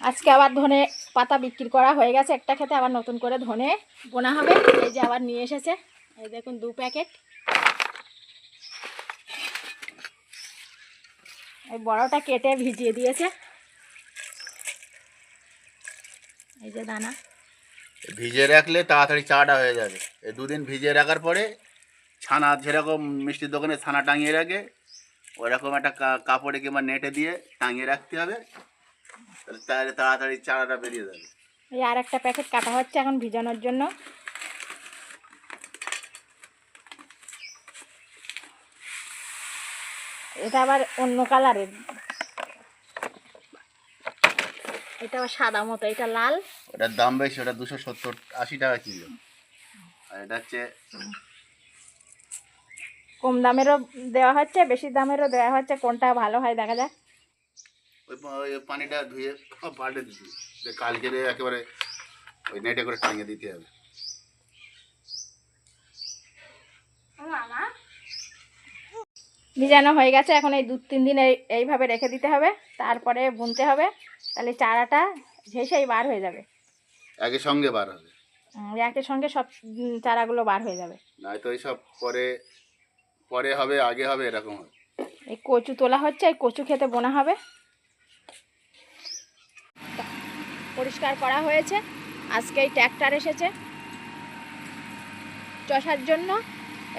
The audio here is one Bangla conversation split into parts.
আজকে আবার ধনে পাতা বিক্রি করা হয়ে গেছে। একটা খেতে আবার নতুন করে ধনে বোনা হবে। এই যে আবার নিয়ে এসেছে। এই দেখুন দু প্যাকেট। এই বড়টা কেটে ভিজিয়ে দিয়েছে। এই যে দানা। ভিজিয়ে রাখলে তাড়াতাড়ি চাটা হয়ে যাবে। এই দুদিন ভিজিয়ে রাখার পরে ছানা যেরকম মিষ্টির দোকানে ছানা টাঙিয়ে রাখে, ওরকম একটা কাপড়ে কিংবা নেটে দিয়ে টাঙিয়ে রাখতে হবে। তাহলে তাড়াতাড়ি চারাটা বেরিয়ে যাবে। এই আর একটা প্যাকেট কাটা হচ্ছে এখন ভিজানোর জন্য। এটা আবার অন্য কালারের। এটা আবার সাদা মতো এটা লাল। ওটার দাম বেশি ওটা দুশো সত্তর আশি টাকা কিলো। আর এটা হচ্ছে কম দামেরও দেওয়া হচ্ছে বেশি দামেরও দেওয়া হচ্ছে কোনটা ভালো হয় দেখা যাক। ওই পানিটা ধুয়ে পাল্টে দিতে। যে কালকে একেবারে ওই নেটে করে টাঙিয়ে দিতে হবে। ভিজানো হয়ে গেছে এখন এই দু তিন দিন এই এইভাবে রেখে দিতে হবে তারপরে বুনতে হবে তাহলে চারাটা ঝেসেই বার হয়ে যাবে। একই সঙ্গে বার হবে। একের সঙ্গে সব চারাগুলো বার হয়ে যাবে। নয়তো এইসব পরে পরে হবে আগে হবে এরকম হবে। এই কচু তোলা হচ্ছে এই কচু খেতে বোনা হবে। পরিষ্কার করা হয়েছে। আজকে এই ট্র্যাক্টর এসেছে। চষার জন্য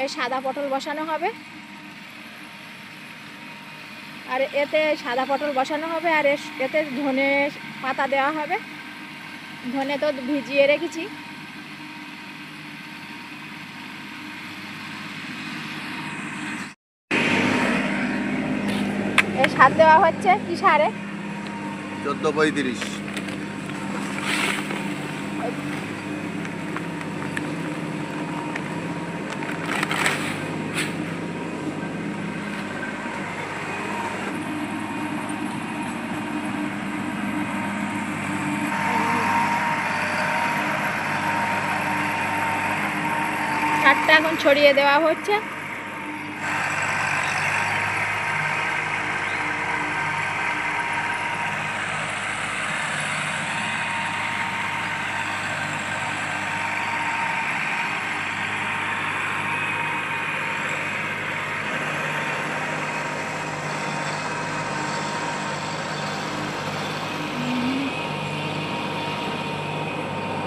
এই সাদা পটল বসানো হবে। আর এতে সাদা পটল বসানো হবে আর এতে ধনে পাতা দেওয়া হবে। ধনে তো ভিজিয়ে রেখেছি। সার দেওয়া হচ্ছে কি সারে? চোদ্দ পঁয়ত্রিশ। এখন ছড়িয়ে দেওয়া হচ্ছে কিন্তু ভরে নিয়ে আসব এবার এখানে যদি হাওয়া টানে শোনে তোমার এখানে আমি তো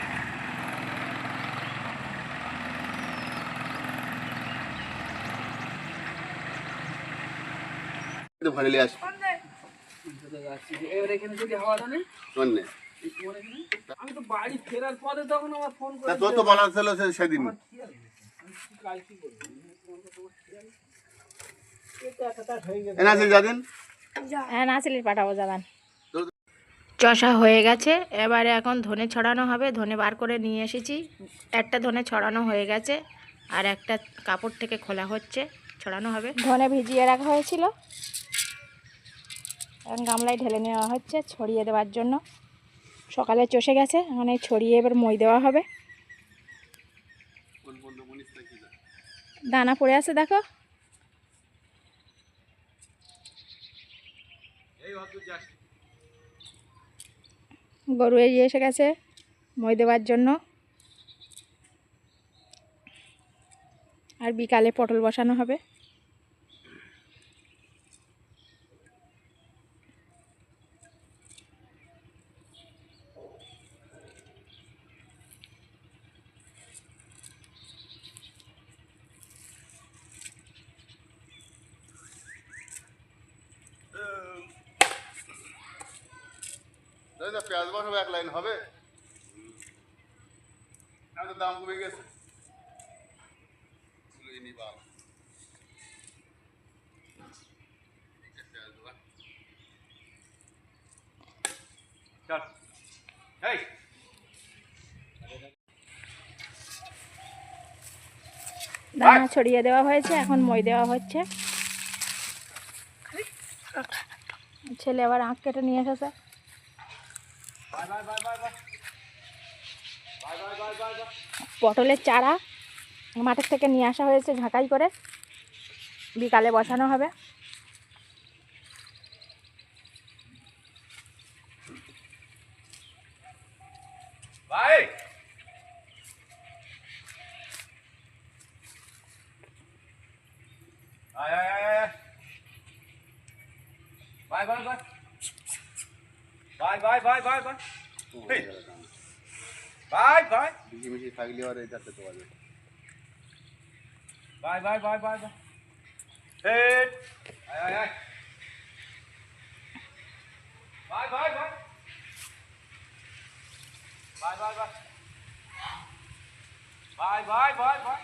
বাড়ি ফেরার পরে তখন আমার ফোন করে তা তোর তো বলা ছিল সে- সেদিন কাল কি করব এটা একটা কাজ হয়ে হ্যাঁ পাঠাবো যাবান চষা হয়ে গেছে। এবারে এখন ধনে ছড়ানো হবে। ধনে বার করে নিয়ে এসেছি। একটা ধনে ছড়ানো হয়ে গেছে। আর একটা কাপড় থেকে খোলা হচ্ছে। ছড়ানো হবে। ধনে ভিজিয়ে রাখা হয়েছিল। এখন গামলায় ঢেলে নেওয়া হচ্ছে ছড়িয়ে দেওয়ার জন্য। সকালে চষে গেছে এখন এই ছড়িয়ে এবার মই দেওয়া হবে। দানা পড়ে আছে দেখো। গরু এই এসে গেছে মই দেওয়ার জন্য। আর বিকালে পটল বসানো হবে। দাদা পেঁয়াজ বসাবো এক লাইন হবে এখন দাম কমে গেছে তুলে নি বাবা। এই যে পেঁয়াজ দেবা। চল। এই, দানা ছড়িয়ে দেওয়া হয়েছে এখন মই দেওয়া হচ্ছে ছেলে আবার আঁক কেটে নিয়ে এসেছে পটলের চারা মাঠের থেকে নিয়ে আসা হয়েছে ঝাঁকাই করে। বিকালে বসানো হবে। আয় আয় বাই বাই বাই বাই বাই বাই বাই মিশি মিশি থাকলে আর যাতে তো পারবে বাই বাই বাই বাই বাই হেড আয় আয় বাই বাই বাই বাই বাই বাই বাই বাই